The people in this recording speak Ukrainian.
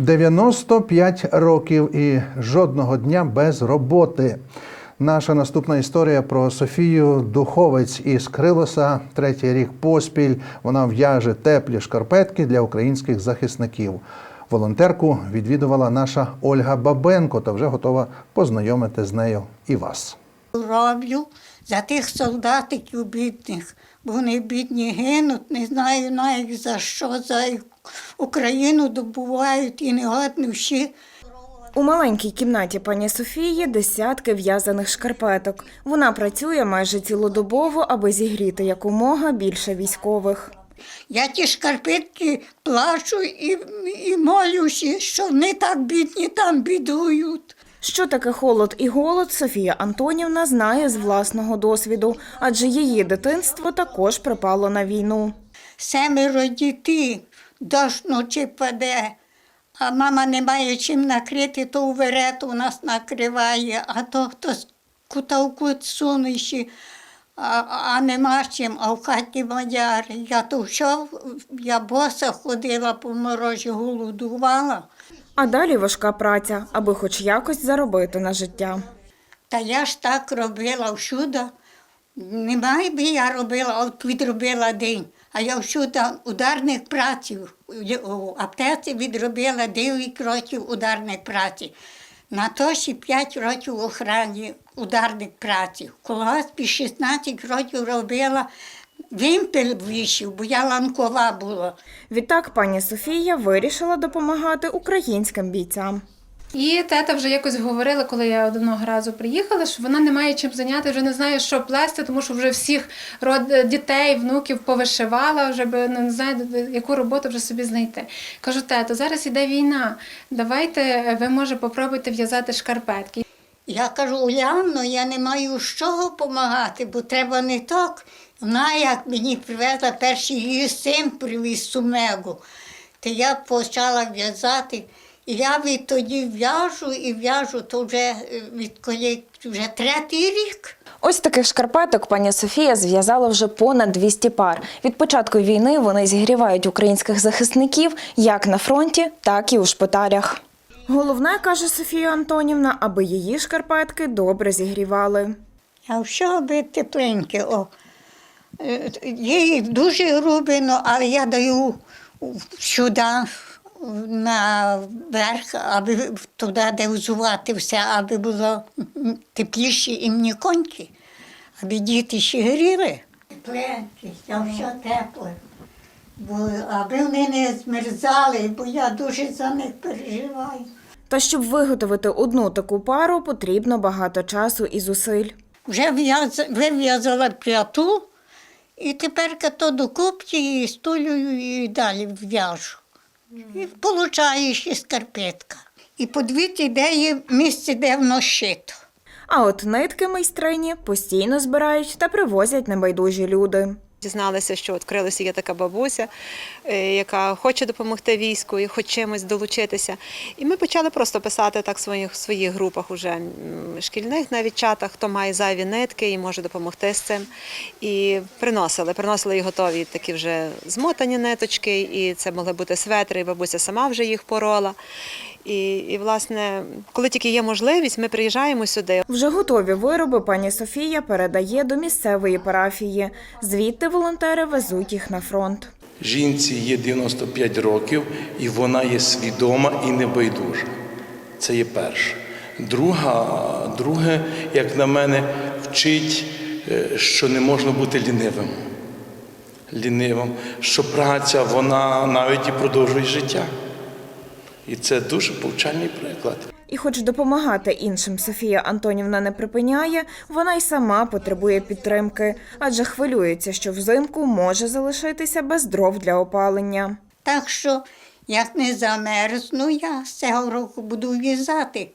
95 років і жодного дня без роботи. Наша наступна історія про Софію Духовець із Крилоса. Третій рік поспіль вона в'яже теплі шкарпетки для українських захисників. Волонтерку відвідувала наша Ольга Бабенко та вже готова познайомити з нею і вас. Роблю за тих солдатиків бідних, бо вони бідні гинуть, не знаю навіть за що, за Україну добувають і негодні всі. У маленькій кімнаті пані Софії десятки в'язаних шкарпеток. Вона працює майже цілодобово, аби зігріти якомога більше військових. Я ті шкарпетки плачу і, і молюся, що вони так бідні там бідують. Що таке холод і голод, Софія Антонівна знає з власного досвіду, адже її дитинство також припало на війну. Семеро дітей, дощ ночі паде, а мама не має чим накрити, то у верету у нас накриває, а то хтось кута в кут сунеші, а, а нема чим, а в хаті мадяри. Я то що, я боса ходила по морожі, голодувала. А далі важка праця, аби хоч якось заробити на життя. Та я ж так робила всюди. Немає би я робила, от відробила день. А я всюди ударних праців. У аптеці відробила 9 років ударних праці. На то ще 5 років в охрані ударних праці. В колгоспі 16 років робила вимпель вишив, бо я ланкова була. Відтак пані Софія вирішила допомагати українським бійцям. І тета вже якось говорила, коли я одного разу приїхала, що вона не має чим зайняти, вже не знає, що плести, тому що вже всіх род дітей, внуків повишивала, вже би не знаю, яку роботу вже собі знайти. Кажу, тето, зараз іде війна. Давайте ви може попробуйте в'язати шкарпетки. Я кажу, Уляно, я не маю з чого допомагати, бо треба не так. Вона як мені привезла перший її син привіз сумегу. То я почала в'язати. І я відтоді в'яжу і в'яжу, то вже е, відколи вже третій рік. Ось таких шкарпеток пані Софія зв'язала вже понад 200 пар. Від початку війни вони зігрівають українських захисників як на фронті, так і у шпиталях. Головне, каже Софія Антонівна, аби її шкарпетки добре зігрівали. А що аби тепленьке? О. Е, Є дуже грубе, ну, але я даю сюди наверх, аби туди, де взувати все, аби було тепліше і мені коньки, аби діти ще гріли. Тепленькі, я все тепле. Бо, аби вони не змерзали, бо я дуже за них переживаю. Та щоб виготовити одну таку пару, потрібно багато часу і зусиль. Вже в'яз- вив'язала п'яту, і тепер то до купки і стулюю і далі в'яжу. І получаєш і скарпетка. І подивіться, де є місце, де воно шито. А от нитки майстрині постійно збирають та привозять небайдужі люди. Дізналися, що відкрилася є така бабуся, е, яка хоче допомогти війську і хоч чимось долучитися. І ми почали просто писати так в своїх, своїх групах, уже шкільних навіть чатах, хто має зайві нитки і може допомогти з цим. І приносили, приносили і готові такі вже змотані ниточки, і це могли бути светри, і бабуся сама вже їх порола. І, і власне, коли тільки є можливість, ми приїжджаємо сюди. Вже готові вироби пані Софія передає до місцевої парафії. Звідти волонтери везуть їх на фронт. Жінці є 95 років, і вона є свідома і небайдужа. Це є перше. Друга, друге, як на мене, вчить, е, що не можна бути лінивим. Лінивим, що праця вона навіть і продовжує життя. І це дуже повчальний приклад. І хоч допомагати іншим Софія Антонівна не припиняє, вона й сама потребує підтримки, адже хвилюється, що взимку може залишитися без дров для опалення. Так що, як не замерзну, я з цього року буду в'язати.